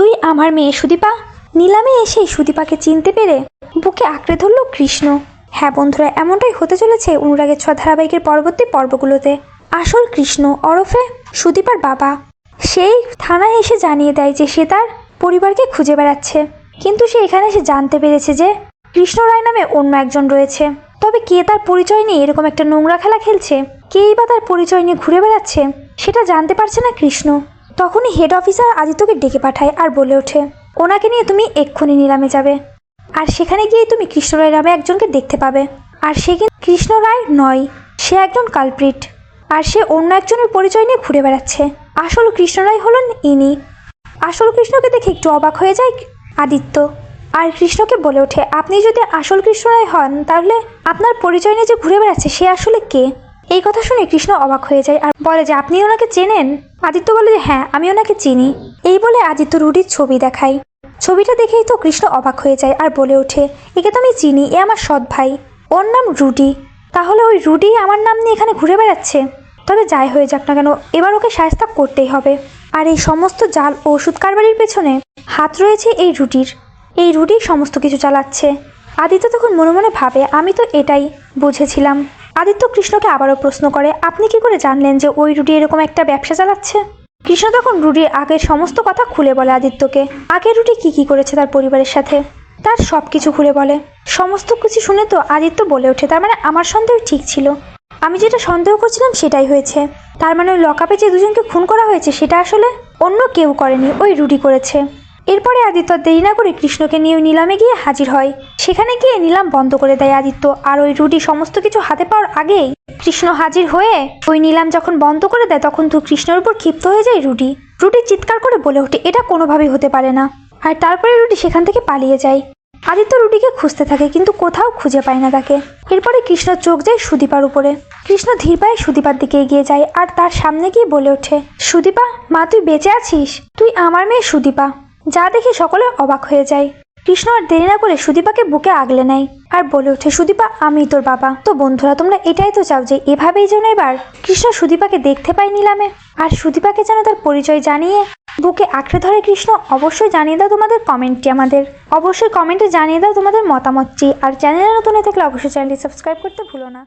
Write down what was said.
তুই আমার মেয়ে সুদীপা? নিলামে এসে সুদীপাকে চিনতে পেরে বুকে আঁকড়ে ধরল কৃষ্ণ। হ্যাঁ বন্ধুরা, এমনটাই হতে চলেছে অনুরাগের ছ ধারাবাহিকের পরবর্তী পর্বগুলোতে। আসল কৃষ্ণ ওরফে সুদীপার বাবা। সেই থানায় এসে জানিয়ে দেয় যে সে তার পরিবারকে খুঁজে বেড়াচ্ছে। কিন্তু সে এখানে এসে জানতে পেরেছে যে কৃষ্ণ রায় নামে অন্য একজন রয়েছে। তবে কে তার পরিচয় নিয়ে এরকম একটা নোংরা খেলা খেলছে? কেই বা তার পরিচয় নিয়ে ঘুরে বেড়াচ্ছে? সেটা জানতে পারছে না কৃষ্ণ। তখনই হেড অফিসার আদিত্যকে ডেকে পাঠায় আর বলে ওঠে, ওনাকে নিয়ে তুমি এক্ষুনি নিলামে যাবে। আর সেখানে গিয়ে তুমি কৃষ্ণ রায় নামে একজনকে দেখতে পাবে। আর সে কিন্তু কৃষ্ণ রায় নয়, সে একজন কালপ্রিট। আর সে অন্য একজনের পরিচয় নিয়ে ঘুরে বেড়াচ্ছে। আসল কৃষ্ণ রায় হলেন ইনি। আসল কৃষ্ণকে দেখে একটু অবাক হয়ে যায় আদিত্য। আর কৃষ্ণকে বলে ওঠে, আপনি যদি আসল কৃষ্ণ রায় হন, তাহলে আপনার পরিচয় নিয়ে যে ঘুরে বেড়াচ্ছে, সে আসলে কে? এই কথা শুনে কৃষ্ণ অবাক হয়ে যায় আর বলে যে, আপনি ওনাকে চেনেন? আদিত্য বলে যে হ্যাঁ আমি ওনাকে চিনি। এই বলে আদিত্য রুডির ছবি দেখায়। ছবিটা দেখেই তো কৃষ্ণ অবাক হয়ে যায় আর বলে ওঠে, একে তো আমি চিনি, এ আমার সৎ ভাই। ওর নাম রুডি। তাহলে ওই রুডি আমার নাম নিয়ে এখানে ঘুরে বেড়াচ্ছে? তবে যাই হয়ে যাক না কেন, এবার ওকে সায়স্তা করতেই হবে। আর এই সমস্ত জাল ও ওষুধ কারবারির পেছনে হাত রয়েছে এই রুটির এই রুটি সমস্ত কিছু চালাচ্ছে। আদিত্য তখন মনে মনে ভাবে, আমি তো এটাই বুঝেছিলাম। আদিত্য কৃষ্ণকে আবারও প্রশ্ন করে, আপনি কি করে জানলেন যে ওই রুটি এরকম একটা ব্যবসা চালাচ্ছে? কৃষ্ণ তখন রুডির আগের সমস্ত কথা খুলে বলে আদিত্যকে। আগের রুটি কি কি করেছে তার পরিবারের সাথে? তার সব কিছু খুলে বলে। সমস্ত কিছু শুনে তো আদিত্য বলে ওঠে, তার মানে আমার সন্দেহ ঠিক ছিল। আমি যেটা সন্দেহ করছিলাম সেটাই হয়েছে। তার মানে ওই লকআপে যে দুজনকে খুন করা হয়েছে সেটা আসলে অন্য কেউ করেনি, ওই রুডি করেছে। এরপরে আদিত্য দেরি না করে কৃষ্ণকে নিয়ে নিলামে গিয়ে হাজির হয়। সেখানে গিয়ে নিলাম বন্ধ করে দেয় আদিত্য। আর ওই রুটি সমস্ত কিছু হাতে পাওয়ার আগেই কৃষ্ণ হাজির হয়ে ওই নিলাম যখন বন্ধ করে দেয়, তখন তো কৃষ্ণের উপর ক্ষিপ্ত হয়ে যায় রুটি। রুটি চিৎকার করে বলে ওঠে, এটা কোনোভাবেই হতে পারে না। আর তারপরে রুটি সেখান থেকে পালিয়ে যায়। আদিত্য রুটিকে খুঁজতে থাকে, কিন্তু কোথাও খুঁজে পায় না তাকে। এরপরে কৃষ্ণ চোখ যায় সুদীপার উপরে। কৃষ্ণ ধীর পায়ে সুদীপার দিকে এগিয়ে যায় আর তার সামনে গিয়ে বলে ওঠে, সুদীপা, মা, তুই বেঁচে আছিস? তুই আমার মেয়ে সুদীপা। যা দেখে সকলে অবাক হয়ে যায়। কৃষ্ণ আর দেরি না করে সুদীপাকে বুকে আগলে নেয় আর বলে ওঠে, সুদীপা, আমি তোর বাবা। তো বন্ধুরা, তোমরা এটাই তো চাও যে এভাবেই যেন এবার কৃষ্ণ সুদীপাকে দেখতে পায় নিলামে। আর সুদীপাকে যেন তার পরিচয় জানিয়ে বুকে আঁকড়ে ধরে কৃষ্ণ, অবশ্যই জানিয়ে দাও তোমাদের কমেন্টটি আমাদের। অবশ্যই কমেন্টে জানিয়ে দাও তোমাদের মতামতটি। আর চ্যানেলে নতুন থাকলে অবশ্যই চ্যানেলটি সাবস্ক্রাইব করতে ভুলো না।